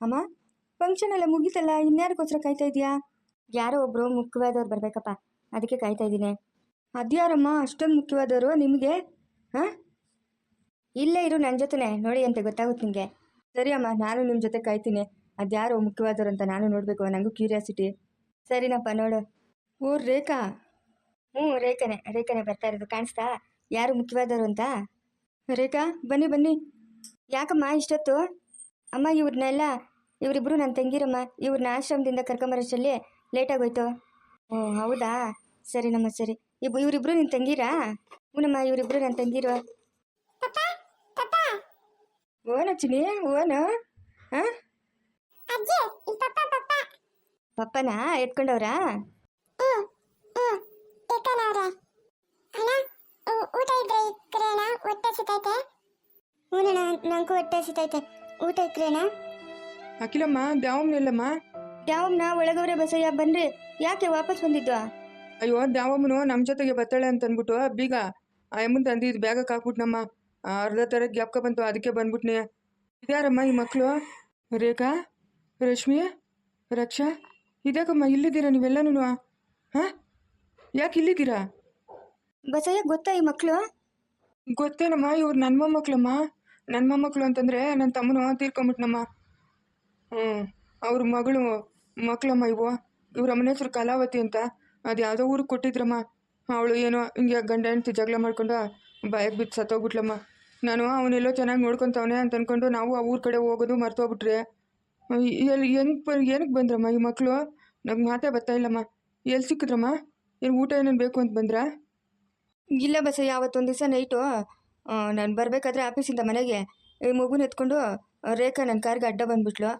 ಅಮ್ಮ ಫಂಕ್ಷನ್ ಎಲ್ಲ ಮುಗೀತಲ್ಲ, ಇನ್ಯಾರಿಗೋಸ್ಕರ ಕಾಯ್ತಾ ಇದೆಯಾ ಯಾರೋ ಒಬ್ಬರು ಮುಖ್ಯವಾದವ್ರು ಬರಬೇಕಪ್ಪ, ಅದಕ್ಕೆ ಕಾಯ್ತಾ ಇದ್ದೀನಿ. ಅದ್ಯಾರಮ್ಮ ಅಷ್ಟೊಂದು ಮುಖ್ಯವಾದವರು ನಿಮಗೆ? ಹಾಂ? ಇಲ್ಲೇ ಇರು ನನ್ನ ಜೊತೆನೆ, ನೋಡಿ ಅಂತ ಗೊತ್ತಾಗುತ್ತೆ ನಿಮಗೆ. ಸರಿ ಅಮ್ಮ, ನಾನು ನಿಮ್ಮ ಜೊತೆ ಕಾಯ್ತೀನಿ. ಅದ್ಯಾರೋ ಮುಖ್ಯವಾದವರು ಅಂತ ನಾನು ನೋಡಬೇಕು ನನಗೂ ಕ್ಯೂರಿಯಾಸಿಟಿ. ಸರಿನಪ್ಪ, ನೋಡು. ಓ, ರೇಖಾ. ಹ್ಞೂ, ರೇಖನೆ, ರೇಖಾನೆ ಬರ್ತಾ ಇರೋದು, ಕಾಣಿಸ್ತಾ? ಯಾರು ಮುಖ್ಯವಾದವರು ಅಂತ? ರೇಖಾ, ಬನ್ನಿ ಬನ್ನಿ. ಯಾಕಮ್ಮ, ಇಷ್ಟೊತ್ತು? ಅಮ್ಮ, ಇವ್ರನ್ನೆಲ್ಲ ಇವರಿಬ್ರು ನನ್ನ ತಂಗಿರಮ್ಮ ಇವ್ರನ್ನ ಆಶ್ರಮದಿಂದ ಕರ್ಕೊಂಬರೋಷ್ಟರಲ್ಲಿ ಲೇಟಾಗೋಯ್ತು ಓ ಹೌದಾ ಸರಿನಮ್ಮ ಸರಿ ಇಬ್ ಇವರಿಬ್ರು ನಿನ್ನ ತಂಗಿರಾ ಹ್ಞೂನಮ್ಮ ಇವರಿಬ್ರು ನನ್ನ ತಂಗಿರು ಓನ ಚಿನಿ ಓನ ಹಾಂ ಪಪ್ಪನ ಎತ್ಕೊಂಡವ್ರಾ ಊಟ ಇದ್ರೆ ಇಕ್ರೇನ ಹೊಟ್ಟೆ ಸಿತೈತೆ ಹ್ಞೂನಣ್ಣ ನಂಗೂ ಹೊಟ್ಟೆ ಸಿತೈತೆ ಊಟ ಇಕ್ರೇನ ಅಖಿಲಮ್ಮ ದ್ಯಾವಮ್ಮನೆಲ್ಲಮ್ಮ ಯಾವಮ್ನ ಒಳಗವ್ರೆ ಬಸಯ್ಯ ಬನ್ರಿ ಯಾಕೆ ವಾಪಸ್ ಬಂದಿದ್ವಾ? ಅಯ್ಯೋ ದ್ಯಾವಮ್ಮನು ನಮ್ಮ ಜೊತೆಗೆ ಬರ್ತಾಳೆ ಅಂತ ಅಂದ್ಬಿಟ್ಟು ಬೀಗ ಆ ಎಮ್ಮನ್ ತಂದು ಇದು ಬ್ಯಾಗಕ್ಕೆ ಹಾಕ್ಬಿಟ್ನಮ್ಮ. ಅರ್ಧ ಥರ ಗ್ಯಾಪ್ಕ ಬಂತು ಅದಕ್ಕೆ ಬಂದ್ಬಿಟ್ನೆ. ಇದ್ಯಾರಮ್ಮ ಈ ಮಕ್ಕಳು ರೇಖಾ? ರಶ್ಮಿ? ರಕ್ಷಾ? ಇದ್ಯಾಕಮ್ಮ ಇಲ್ಲಿದ್ದೀರಾ ನೀವೆಲ್ಲನೂ ಹಾಂ? ಯಾಕೆ ಇಲ್ಲಿದ್ದೀರಾ? ಬಸಯ್ಯ ಗೊತ್ತಾ ಈ ಮಕ್ಕಳು ಗೊತ್ತೇನಮ್ಮ ಇವ್ರು ನನ್ನ ಮೊಮ್ಮಕ್ಳಮ್ಮ. ನನ್ನ ಮೊಮ್ಮಕ್ಳು ಅಂತಂದರೆ ನನ್ನ ತಮ್ಮನು ತೀರ್ಕೊಂಬಿಟ್ನಮ್ಮ. ಹ್ಞೂ. ಅವ್ರ ಮಗಳು ಮಕ್ಕಳಮ್ಮ ಇವು. ಇವ್ರ ಅಮ್ಮನ ಹೆಸರು ಕಲಾವತಿ ಅಂತ. ಅದು ಯಾವುದೋ ಊರಿಗೆ ಕೊಟ್ಟಿದ್ರಮ್ಮ. ಅವಳು ಏನೋ ಹಿಂಗೆ ಗಂಡ ಹೆಂಡತಿ ಜಗಳ ಮಾಡ್ಕೊಂಡು ಬಾಯಕ್ಕೆ ಬಿದ್ದು ಸತ್ತೋಗ್ಬಿಟ್ಲಮ್ಮ. ನಾನು ಅವನೆಲ್ಲೋ ಚೆನ್ನಾಗಿ ನೋಡ್ಕೊತವನೆ ಅಂತ ಅಂದ್ಕೊಂಡು ನಾವು ಆ ಊರ ಕಡೆ ಹೋಗೋದು ಮರ್ತೋಗ್ಬಿಟ್ರೆ. ಎಲ್ಲಿ ಹೆಂಗೆ ಬ ಏನಕ್ಕೆ ಬಂದ್ರಮ್ಮ ಈ ಮಕ್ಕಳು ನಂಗೆ ಮಾತೇ ಬರ್ತಾ ಇಲ್ಲಮ್ಮ. ಎಲ್ಲಿ ಸಿಕ್ಕಿದ್ರಮ್ಮ? ಏನು ಊಟ ಏನೇನು ಬೇಕು ಅಂತ ಬಂದ್ರಾ? ಇಲ್ಲ ಬಸ ಯಾವತ್ತೊಂದು ದಿವಸ ನೈಟು ನಾನು ಬರಬೇಕಾದ್ರೆ ಆಫೀಸಿಂದ ಮನೆಗೆ. ಈ ಮಗುನ ಎತ್ಕೊಂಡು, ರೇಖಾ ನನ್ನ ಕಾರ್ಗೆ ಅಡ್ಡ ಬಂದ್ಬಿಟ್ಲು.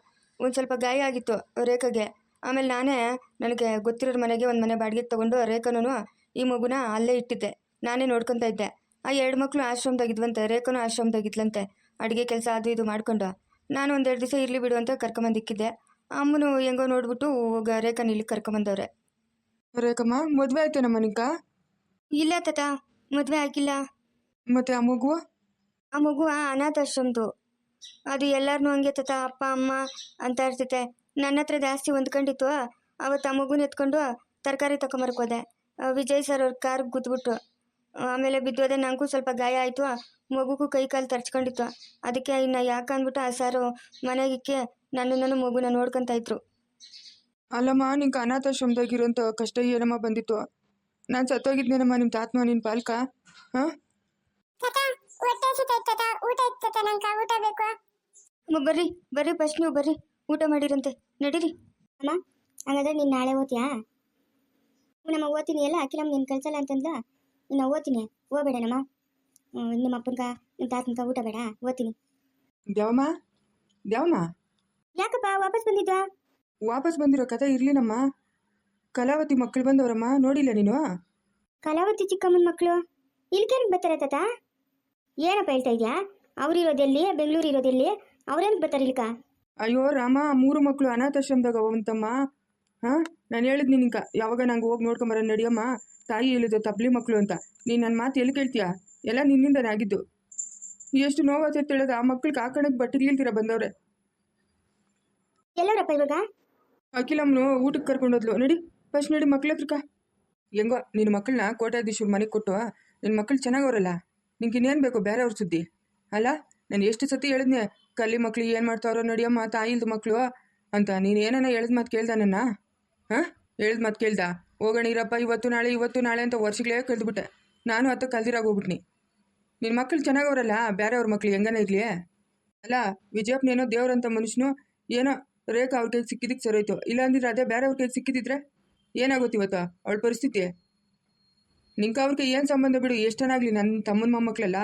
ಒಂದು ಸ್ವಲ್ಪ ಗಾಯ ಆಗಿತ್ತು ರೇಖಾಗೆ. ಆಮೇಲೆ ನಾನೇ ನನಗೆ ಗೊತ್ತಿರೋರ ಮನೆಗೆ ಒಂದು ಮನೆ ಬಾಡಿಗೆ ತೊಗೊಂಡು ರೇಖನೂ ಈ ಮಗುನ ಅಲ್ಲೇ ಇಟ್ಟಿದ್ದೆ. ನಾನೇ ನೋಡ್ಕೊತಾ ಇದ್ದೆ. ಆ ಎರಡು ಮಕ್ಕಳು ಆಶ್ರಮದಾಗಿದ್ವಂತೆ ರೇಖಾನು ಆಶ್ರಮದಾಗಿದ್ಲಂತೆ ಅಡುಗೆ ಕೆಲಸ ಅದು ಇದು ಮಾಡ್ಕೊಂಡು. ನಾನು ಒಂದೆರಡು ದಿವಸ ಇರಲಿ ಬಿಡು ಅಂತ ಕರ್ಕೊಂಬಂದಿಕ್ಕಿದ್ದೆ ಅಮ್ಮನು ಹೆಂಗೋ ನೋಡ್ಬಿಟ್ಟು ಹೋಗ ರೇಖನ ಇಲ್ಲಿ ಕರ್ಕೊಂಬಂದವ್ರೆ. ರೇಖಮ್ಮ ಮದುವೆ ಆಯ್ತೇನಮ್ಮ ನಿಂಕ ಇಲ್ಲ ತಾತ ಮದುವೆ ಆಗಿಲ್ಲ. ಮತ್ತೆ ಆ ಮಗು? ಆ ಮಗು ಅನಾಥ ಅನಾಥಾಶ್ರಮದು. ಅದು ಎಲ್ಲಾರನ್ನೂ ಹಂಗೆ ತತ ಅಪ್ಪ ಅಮ್ಮ ಅಂತ ಇರ್ತೈತೆ. ನನ್ನ ಹತ್ರ ಜಾಸ್ತಿ ಹೊಂದ್ಕೊಂಡಿತ್ತು. ಅವತ್ತು ಆ ಮಗುನ ಎತ್ಕೊಂಡು ತರಕಾರಿ ಹೋದೆ. ವಿಜಯ್ ಸರ್ ಅವ್ರ ಕಾರ್ ಗುದ್ಬಿಟ್ಟು ಆಮೇಲೆ ಬಿದ್ದೋದೆ ನನಗೂ ಸ್ವಲ್ಪ ಗಾಯ ಆಯಿತು. ಮಗುಗೂ ಕೈ ಕಾಲು ತರ್ಚ್ಕೊಂಡಿತ್ತು. ಅದಕ್ಕೆ ಇನ್ನು ಯಾಕೆ ಅಂದ್ಬಿಟ್ಟು ಆ ಸಾರು ಮನೆಗಿಕ್ಕೆ ನನ್ನನ್ನು ಮಗುನ ನೋಡ್ಕೊಂತ ಇದ್ರು. ಅಲ್ಲಮ್ಮ ನಿಂಗೆ ಅನಾಥಾಶ್ರಮದಾಗಿರೋಂಥ ಕಷ್ಟ ಏನಮ್ಮ ಬಂದಿತ್ತು? ನಾನು ಸತ್ತೋಗಿದ್ನೇನಮ್ಮ ನಿಮ್ಮ ತಾತ್ಮ ನಿನ್ನ ಪಾಲ್ಕ? ಹಾಂ? ಊಟ ಊಟ ಅಮ್ಮ ಬರ್ರಿ ಬರ್ರಿ ಫಸ್ಟ್ ನೀವು ಬರ್ರಿ ಊಟ ಮಾಡಿರಂತೆ ನಡೀರಿ. ಅಮ್ಮ ಹಾಗಾದ್ರೆ ನೀನು ನಾಳೆ ಓದ್ತೀಯಾ? ನಮ್ಮ ಓದ್ತೀನಿ ಎಲ್ಲ ಅಖಿಲಮ್ಮ ನೀನು ಕಳ್ಸಲ್ಲ ಅಂತಂದ್ಲ? ಇನ್ನು ಓದ್ತೀನಿ ಹೋಗ್ಬೇಡನಮ್ಮ ನಮ್ಮ ನಿಮ್ಮ ಅಪ್ಪನ್ಕ ನಿಮ್ಮ ತಾತನ್ಕ ಊಟ ಬೇಡ ಓದ್ತೀನಿ. ದ್ಯಾವಮ್ಮ ದ್ಯಾವಮ್ಮ ಯಾಕಪ್ಪ ವಾಪಸ್ ಬಂದಿದ್ದ ವಾಪಸ್ ಬಂದಿರೋ ಕಥೆ ಇರ್ಲಿನಮ್ಮ. ಕಲಾವತಿ ಮಕ್ಕಳು ಬಂದವರಮ್ಮ ನೋಡಿಲ್ಲ ನೀನು? ಕಲಾವತಿ ಚಿಕ್ಕಮ್ಮನ ಮಕ್ಕಳು ಇಲ್ಕೇನ್ ಬರ್ತಾರೆ ತಾತ? ಏನಪ್ಪ ಹೇಳ್ತಾ ಇದೆಯಾ? ಅವ್ರು ಇರೋದೆಲ್ಲಿ ಬೆಂಗಳೂರು ಇರೋದೆಲ್ಲಿ ಅವ್ರೇನ್ ಬರ್ತಾರೆ ಇಲ್ಕ ಅಯ್ಯೋ ರಾಮ ಮೂರು ಮಕ್ಕಳು ಅನಾಥಾಶ್ರಮದಾಗ ಅವಂತಮ್ಮ ಹಾಂ? ನಾನು ಹೇಳಿದ್ ನಿನ್ಕ ಯಾವಾಗ ನಂಗೆ ಹೋಗಿ ನೋಡ್ಕೊಂಬರ ನಡಿಯಮ್ಮ. ತಾಯಿ ಹೇಳಿದ್ದು ತಬ್ಲಿ ಮಕ್ಕಳು ಅಂತ. ನೀನು ನನ್ನ ಮಾತು ಎಲ್ಲಿ ಕೇಳ್ತೀಯ? ಎಲ್ಲ ನಿನ್ನಿಂದನೇ ಆಗಿದ್ದು. ಎಷ್ಟು ನೋವಾಗ್ತೈತೆ ಹೇಳೋದು ಆ ಮಕ್ಳಿಗೆ ಹಾಕೋಣಕ್ಕೆ ಬಟ್ಟೆ ಇಲ್ದಿರ ಬಂದವ್ರೆ? ಎಲ್ಲರಪ್ಪ ಇವಾಗ? ಅಖಿಲಮ್ಮನು ಊಟಕ್ಕೆ ಕರ್ಕೊಂಡೋದ್ಲು ನಡಿ ಫಸ್ಟ್ ನಡಿ ಮಕ್ಳ ಹತ್ರಕ ಹೆಂಗೋ ನಿನ್ನ ಮಕ್ಕಳನ್ನ ಕೋಟ್ಯಾಧೀಶ್ವ್ರ ಮನೆಗೆ ಕೊಟ್ಟು ನಿನ್ನ ಮಕ್ಕಳು ಚೆನ್ನಾಗವ್ರಲ್ಲ ನಿಂಗೆ ಇನ್ನೇನು ಬೇಕು ಬೇರೆಯವ್ರ ಸುದ್ದಿ? ಅಲ್ಲ, ನಾನು ಎಷ್ಟು ಸತಿ ಹೇಳಿದ್ನೆ, ಕಲ್ಲಿ ಮಕ್ಳು ಏನು ಮಾಡ್ತಾವ್ರೋ ನಡಿಯಮ್ಮ ತಾಯಿಲ್ದು ಮಕ್ಕಳು ಅಂತ. ನೀನು ಏನನ್ನ ಹೇಳಿದ ಮಾತು ಕೇಳ್ದ ನನ್ನ? ಹಾಂ? ಹೇಳಿದ ಮಾತು ಕೇಳ್ದ? ಹೋಗೋಣ ಇರಪ್ಪ, ಇವತ್ತು ನಾಳೆ ಇವತ್ತು ನಾಳೆ ಅಂತ ವರ್ಷಗಳೇ ಕಳೆದ್ಬಿಟ್ಟೆ. ನಾನು ಹತ್ತು ಕಲ್ದಿರಾಗ ಹೋಗ್ಬಿಟ್ನಿ. ನಿನ್ನ ಮಕ್ಕಳು ಚೆನ್ನಾಗವ್ರಲ್ಲ ಬೇರೆಯವ್ರ ಮಕ್ಳು ಹೆಂಗನ ಇರಲಿ? ಅಲ್ಲ ವಿಜಯಪ್ಪನೇನೋ ದೇವ್ರಂತ ಮನುಷ್ಯನು, ಏನೋ ರೇಖಾ ಅವ್ರ ಕೈಗೆ ಸಿಕ್ಕಿದ್ದಕ್ಕೆ ಸರೋಯ್ತು ಇಲ್ಲ ಅಂದಿದ್ರೆ ಅದೇ ಬೇರೆ ಅವ್ರ ಕೈಗೆ ಸಿಕ್ಕಿದ್ದಿದ್ರೆ ಏನಾಗುತ್ತೆ ಇವತ್ತು? ಅವಳ ಪರಿಸ್ಥಿತಿ? ನಿಂಗೆ ಅವ್ರಿಗೆ ಏನು ಸಂಬಂಧ ಬಿಡು ಎಷ್ಟನಾಗಲಿ ನನ್ನ ತಮ್ಮನ ಮೊಮ್ಮಕ್ಕಳಲ್ಲ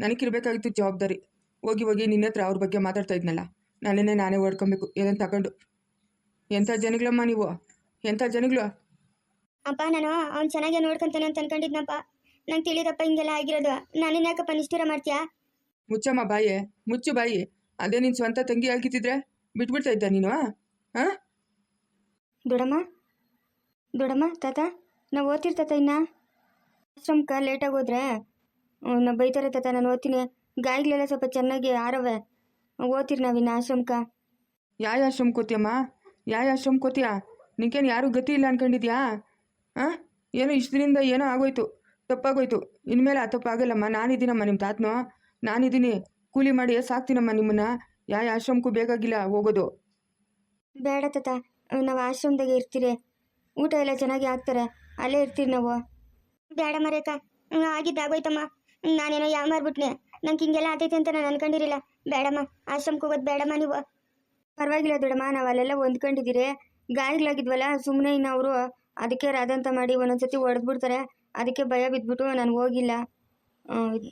ನನಗಿರ್ಬೇಕಾಗಿತ್ತು ಜವಾಬ್ದಾರಿ. ಹೋಗಿ ಹೋಗಿ ನಿನ್ನ ಹತ್ರ ಅವ್ರ ಬಗ್ಗೆ ಮಾತಾಡ್ತಾ ಇದ್ನಲ್ಲ. ನಾನೇನೇ ನಾನೇ ಓಡ್ಕೊಬೇಕು ಏನಂತ ತಗೊಂಡು. ಎಂಥ ಜನಗಳಮ್ಮ ನೀವು? ಎಂಥ ಜನಗಳು? ಅಪ್ಪ ನಾನು ಅವ್ನು ಚೆನ್ನಾಗಿ ನೋಡ್ಕೊಂತಾನೆ ಅಂತ ಅನ್ಕೊಂಡಿದ್ನಪ್ಪ. ನಂಗೆ ತಿಳಿದಪ್ಪ ಹಿಂಗೆಲ್ಲ ಆಗಿರೋದು. ನಾನೇನು ಯಾಕಪ್ಪ ನಿಷ್ಠೂರ ಮಾಡ್ತೀಯಾ? ಮುಚ್ಚಮ್ಮ ಬಾಯಿ. ಮುಚ್ಚು ಬಾಯಿ. ಅದೇ ನಿನ್ನ ಸ್ವಂತ ತಂಗಿ ಆಗಿದ್ದಿದ್ರೆ ಬಿಟ್ಬಿಡ್ತಾ ಇದ್ದ ನೀನು ಹಾಂ ದೊಡಮ್ಮ? ದೊಡಮ್ಮ ತಾತ? ನಾವು ಓದ್ತಿರ್ತಾತ ಇನ್ನ? ಆಶ್ರಮಕ್ಕೆ ಲೇಟಾಗಿ ಹೋದ್ರೆ ನಾ ಬೈತಾರೆ ತಾತ ನಾನು ಓದ್ತೀನಿ. ಗಾಯಿಗಳೆಲ್ಲ ಸ್ವಲ್ಪ ಚೆನ್ನಾಗಿ ಆರವೆ. ಓದ್ತೀರಿ ನಾವಿನ್ನ ಆಶ್ರಮಕ ಯಾವ ಆಶ್ರಮ ಕೋತಿಯಮ್ಮ ಯಾವ ಆಶ್ರಮ ಕೋತಿಯ ನಿಂಗೇನು ಯಾರೂ ಗತಿ ಇಲ್ಲ ಅನ್ಕೊಂಡಿದ್ಯಾ? ಹಾಂ ಏನೋ ಇಷ್ಟರಿಂದ ಏನೋ ಆಗೋಯ್ತು ತಪ್ಪಾಗೋಯ್ತು. ಇನ್ಮೇಲೆ ಆ ತಪ್ಪಾಗಲ್ಲಮ್ಮ ನಾನಿದ್ದೀನಮ್ಮ ನಿಮ್ಮ ತಾತನೋ. ನಾನಿದ್ದೀನಿ. ಕೂಲಿ ಮಾಡಿ ಸಾಕ್ತೀನಮ್ಮ ನಿಮ್ಮನ್ನ. ಯಾವ ಆಶ್ರಮಕ್ಕೂ ಬೇಕಾಗಿಲ್ಲ ಹೋಗೋದು. ಬೇಡ ತಾತ ನಾವು ಆಶ್ರಮದಾಗೆ ಇರ್ತೀರಿ. ಊಟ ಎಲ್ಲ ಚೆನ್ನಾಗಿ ಹಾಕ್ತಾರೆ ಅಲ್ಲೇ ಇರ್ತೀರಿ ನಾವು. ಬೇಡ ಮರೇಕ ಆಗಿದ್ದಾಗೋಯ್ತಮ್ಮ. ನಾನೇನೋ ಯಾವ ಮಾರ್ಬಿಟ್ನೆ? ನಂಗೆ ಹಿಂಗೆಲ್ಲ ಆತೈತೆ ಅಂತ ನಾನು ಅನ್ಕೊಂಡಿರಲಿಲ್ಲ. ಬೇಡಮ್ಮ, ಆಶ್ರಮಕ್ಕೆ ಹೋಗೋದು ಬೇಡಮ್ಮ ನೀವು. ಪರವಾಗಿಲ್ಲ ದೊಡ್ಡಮ್ಮ ನಾವು ಅಲ್ಲೆಲ್ಲ ಹೊಂದ್ಕೊಂಡಿದ್ದೀರಿ. ಗಾಯಗಳಾಗಿದ್ವಲ್ಲ ಸುಮ್ಮನೆ ಇನ್ನು ಅವರು ಅದಕ್ಕೆ ರಾದಂತ ಮಾಡಿ ಒಂದೊಂದ್ಸತಿ ಹೊಡೆದ್ಬಿಡ್ತಾರೆ. ಅದಕ್ಕೆ ಭಯ ಬಿದ್ಬಿಟ್ಟು ನಾನು ಹೋಗಿಲ್ಲ.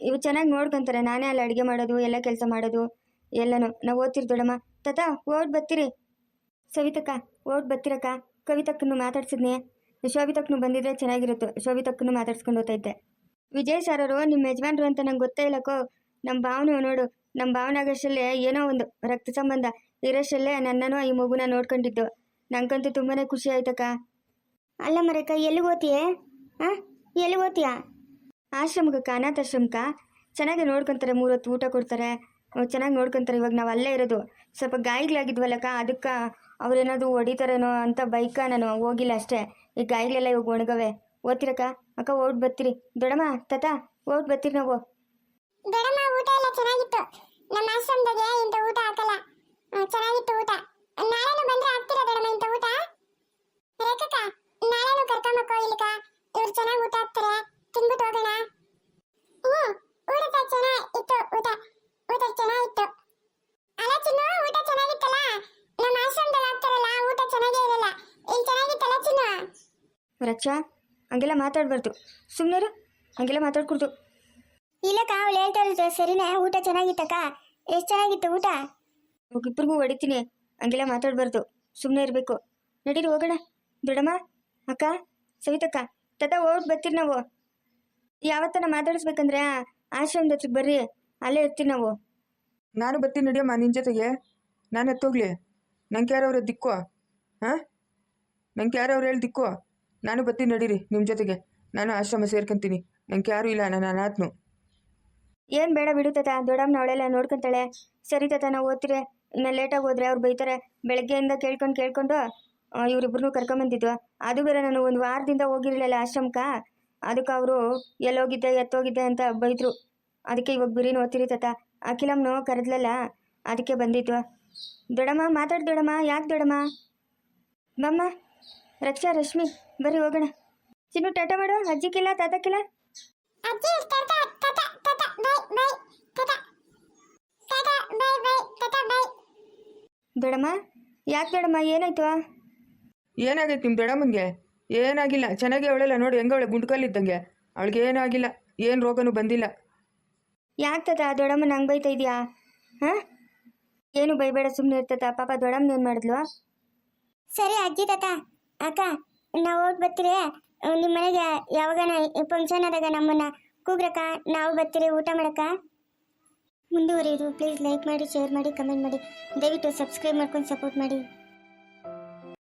ಇವು ಚೆನ್ನಾಗಿ ನೋಡ್ಕೊಂತಾರೆ. ನಾನೇ ಅಲ್ಲಿ ಅಡುಗೆ ಮಾಡೋದು, ಎಲ್ಲ ಕೆಲಸ ಮಾಡೋದು, ಎಲ್ಲನೂ. ನಾವು ಓದ್ತಿರಿ ದೊಡಮ್ಮ ತಾತ, ಓಡ್ ಬರ್ತೀರಿ. ಸವಿತಕ್ಕ ಓಡ್ ಬರ್ತೀರಕ್ಕ. ಕವಿತಕ್ಕನ್ನು ಮಾತಾಡ್ಸಿದ್ನಿ. ಶೋಭಿತಕ್ಕನು ಬಂದಿದ್ರೆ ಚೆನ್ನಾಗಿರುತ್ತೆ. ಶೋಭಿತಕ್ಕನು ಮಾತಾಡ್ಸ್ಕೊಂಡು ಹೋಗ್ತಾ ಇದ್ದೆ. ವಿಜಯ್ ಸರರು ನಿಮ್ಮ ಯಜಮಾನ್ರು ಅಂತ ನಂಗೆ ಗೊತ್ತೇ ಇಲ್ಲಕ್ಕೋ ನಮ್ಮ ಭಾವನೆ ನೋಡು ನಮ್ಮ ಭಾವನಾಗಷ್ಟಲ್ಲೇ ಏನೋ ಒಂದು ರಕ್ತ ಸಂಬಂಧ ಇರೋಷ್ಟಲ್ಲೇ ನನ್ನನ್ನು ಈ ಮಗುನ ನೋಡ್ಕೊಂಡಿದ್ದು. ನಂಗಂತೂ ತುಂಬಾ ಖುಷಿ ಆಯ್ತಕ್ಕ. ಅಲ್ಲ ಮರೇಕ ಎಲ್ಲಿಗೆ ಓತಿಯೇ ಹಾಂ ಎಲ್ಲಿಗೆ ಓತಿಯಾ ಆಶ್ರಮಕ್ಕ ಅನಾಥಾಶ್ರಮಕ್ಕ ಚೆನ್ನಾಗಿ ನೋಡ್ಕೊಂತಾರೆ ಮೂರೊತ್ತು ಊಟ ಕೊಡ್ತಾರೆ. ಚೆನ್ನಾಗಿ ನೋಡ್ಕೊಂತಾರೆ ಇವಾಗ ನಾವು ಅಲ್ಲೇ ಇರೋದು. ಸ್ವಲ್ಪ ಗಾಯಗಳಾಗಿದ್ವಲ್ಲಕ್ಕ ಅದಕ್ಕೆ ಅವ್ರೇನಾದ್ರು ಹೊಡಿತಾರೇನೋ ಅಂತ ಬೈಕ ನಾನು ಹೋಗಿಲ್ಲ ಅಷ್ಟೇ. ಈ ಗಾಯಗಳೆಲ್ಲ ಇವಾಗ ಒಣಗವೆ. ಓದ್ತಿರಕ್ಕ? ಅಕ್ಕ ಓಟ್ ಬರ್ತೀರಿ. ದೊಡಮ್ಮ ತಾತ ಓಟ್ ಬರ್ತೀರಿ ನಾವು. ದೊಡಮ್ಮ ಊಟ ಎಲ್ಲ ಚೆನ್ನಾಗಿತ್ತು. ನಮ್ಮ ಆಶ್ರಮದಾಗೆ ಇಂಥ ಊಟ ಹಾಕಲ್ಲ. ಚೆನ್ನಾಗಿತ್ತು ಊಟ. ನಾಳೆನು ಬಂದ್ರೆ ಹಾಕ್ತೀರಾ ದೊಡಮ್ಮ ಇಂಥ ಊಟ? ರೇಖಕ್ಕ ನಾಳೆನು ಕರ್ಕೊಂಬಕ್ಕೋ ಇಲ್ಲಿಕ? ಇವ್ರು ಚೆನ್ನಾಗಿ ಊಟ ಹಾಕ್ತಾರೆ. ತಿನ್ಬಿಟ್ಟು ಹೋಗೋಣ. ಹ್ಞೂ ಊಟ ಚೆನ್ನಾಗಿತ್ತು ಊಟ. ಊಟ ಚೆನ್ನಾಗಿತ್ತು. ಅಲ್ಲ ಚಿನ್ನು ಊಟ ಚೆನ್ನಾಗಿತ್ತಲ್ಲ? ನಮ್ಮ ಆಶ್ರಮದಲ್ಲಿ ಹಾಕ್ತಾರಲ್ಲ ಊಟ ಚೆನ್ನಾಗೇ ಇರಲ್ಲ. ಇಲ್ಲಿ ಚೆನ್ನಾಗಿತ್ತಲ್ಲ ಚಿನ್ನು? ರಕ್ಷಾ ಹಂಗೆಲ್ಲ ಮಾತಾಡ್ಬಾರ್ದು. ಸುಮ್ಮನೆ ಹಂಗೆಲ್ಲ ಮಾತಾಡ್ಕೊಡ್ದು. ಇಲ್ಲಕ್ಕ ಅವಳು ಹೇಳ್ತಾ ಇರೋದು ಸರಿನೇ? ಊಟ ಚೆನ್ನಾಗಿತ್ತಕ್ಕ? ಎಷ್ಟು ಚೆನ್ನಾಗಿತ್ತು ಊಟ? ಇಬ್ಬರಿಗೂ ಹೊಡಿತೀನಿ. ಹಂಗೆಲ್ಲ ಮಾತಾಡಬಾರ್ದು. ಸುಮ್ಮನೆ ಇರಬೇಕು. ನಡೀರಿ ಹೋಗೋಣ. ದೊಡ್ಡಮ್ಮ ಅಕ್ಕ ಸವಿತಕ್ಕ ತಾತ ಹೋಗಿ ಬರ್ತೀರಿ ನಾವು. ಯಾವತ್ತನ ಮಾತಾಡಿಸ್ಬೇಕಂದ್ರೆ ಆಶ್ರಮದ ಹತ್ರಕ್ಕೆ ಬರ್ರಿ. ಅಲ್ಲೇ ಇರ್ತೀವಿ ನಾವು. ನಾನು ಬರ್ತೀನಿ ನಡಿಯಮ್ಮ ನಿನ್ನ ಜೊತೆಗೆ. ನಾನು ಎತ್ತೋಗ್ಲಿ. ನಂಗೆ ಯಾರವ್ರ ದಿಕ್ಕೋ. ಹಾಂ? ನಂಗೆ ಯಾರವ್ರು ಹೇಳಿ ದಿಕ್ಕೋ. ನಾನು ಬರ್ತೀನಿ ನಡೀರಿ ನಿಮ್ಮ ಜೊತೆಗೆ. ನಾನು ಆಶ್ರಮ ಸೇರ್ಕೊಂತೀನಿ. ನಂಗೆ ಯಾರೂ ಇಲ್ಲ ನಾನು ಅನಾಥನು ಏನು ಬೇಡ ಬಿಡು ತಾತ, ದೊಡ್ಡಮ್ಮನ ಅವಳೆಲ್ಲ ನೋಡ್ಕೊಂತಾಳೆ. ಸರಿ ತಾತ, ನಾವು ಓದ್ತಿರೆ ಲೇಟಾಗಿ ಹೋದ್ರೆ ಅವ್ರು ಬೈತಾರೆ. ಬೆಳಗ್ಗೆಯಿಂದ ಕೇಳ್ಕೊಂಡು ಕೇಳ್ಕೊಂಡು ಇವರಿಬ್ಬರನ್ನೂ ಕರ್ಕೊಂಬಂದಿದ್ವು ಅದು ಬೇರೆ, ನಾನು ಒಂದು ವಾರದಿಂದ ಹೋಗಿರಲಿಲ್ಲ ಆಶ್ರಮಕ್ಕೆ. ಅದಕ್ಕೆ ಅವರು ಎಲ್ಲೋಗಿದ್ದೆ, ಎತ್ತೋಗಿದ್ದೆ ಅಂತ ಬೈದ್ರು. ಅದಕ್ಕೆ ಇವಾಗ ಬಿರಿನ ಓದ್ತಿರಿ ತಾತ. ಅಖಿಲಮ್ಮನು ಕರೆದ್ಲಲ್ಲ, ಅದಕ್ಕೆ ಬಂದಿದ್ವ ದೊಡಮ್ಮ ಮಾತಾಡ್ ದೊಡಮ್ಮ ಯಾಕೆ ದೊಡಮ್ಮ ಮಮ್ಮ, ರಕ್ಷಾ, ರಶ್ಮಿ. ಬರ್ರಿ ಹೋಗೋಣ. ಚಿನ್ನು ಟಾಟಾ ಮಾಡು ಅಜ್ಜಿಕ್ಕಿಲ್ಲ ತಾತಕ್ಕಿಲ್ಲ ಅಜ್ಜಿ ತಾತ ತಾತ ತಾತ ಬೈ ಬೈ ತಾತ. ತಾತ ಬೈ ಬೈ ಟಾಟಾ ಬೈ ದೊಡಮ್ಮ ಯಾಕೆ ದೊಡಮ್ಮ ಏನಾಯ್ತು? ಏನಾಗೈತೆ ನಿಮ್ಮ ದೊಡ್ಡಮ್ಮನಿಗೆ? ಏನಾಗಿಲ್ಲ ಚೆನ್ನಾಗಿ ಅವಳೆಲ್ಲ ನೋಡಿ ಹೆಂಗವಳೆ ಗುಂಡ್ಕಲ್ಲಿದ್ದಂಗೆ. ಅವಳಿಗೆ ಏನಾಗಿಲ್ಲ ಆಗಿಲ್ಲ ಏನು ರೋಗನೂ ಬಂದಿಲ್ಲ. ಯಾಕೆ ತಾತ ದೊಡಮ್ಮ ನಂಗೆ ಬೈತಾ ಇದೆಯಾ? ಹಾಂ? ಏನು ಬೈಬೇಡ ಸುಮ್ಮನೆ ಇರ್ತತ ಪಾಪ ದೊಡಮ್ಮನ ಏನು ಮಾಡಿದ್ಲು? ಸರಿ ಅಜ್ಜಿ ತಾತ. ಅಕ್ಕ ನಾವು ಹೋಗಿ ಬರ್ತೀರಿ ನಿಮ್ಮ ಮನೆಗೆ ಯಾವಾಗನ ಫಂಕ್ಷನ್ ಆದಾಗ ನಮ್ಮನ್ನ ಕೂಗ್ರಕ್ಕ? ನಾವು ಬರ್ತೀರಿ ಊಟ ಮಾಡಕ್ಕ. ಮುಂದುವರಿಯೋದು. ಪ್ಲೀಸ್ ಲೈಕ್ ಮಾಡಿ ಶೇರ್ ಮಾಡಿ ಕಮೆಂಟ್ ಮಾಡಿ. ದಯವಿಟ್ಟು ಸಬ್ಸ್ಕ್ರೈಬ್ ಮಾಡ್ಕೊಂಡು ಸಪೋರ್ಟ್ ಮಾಡಿ.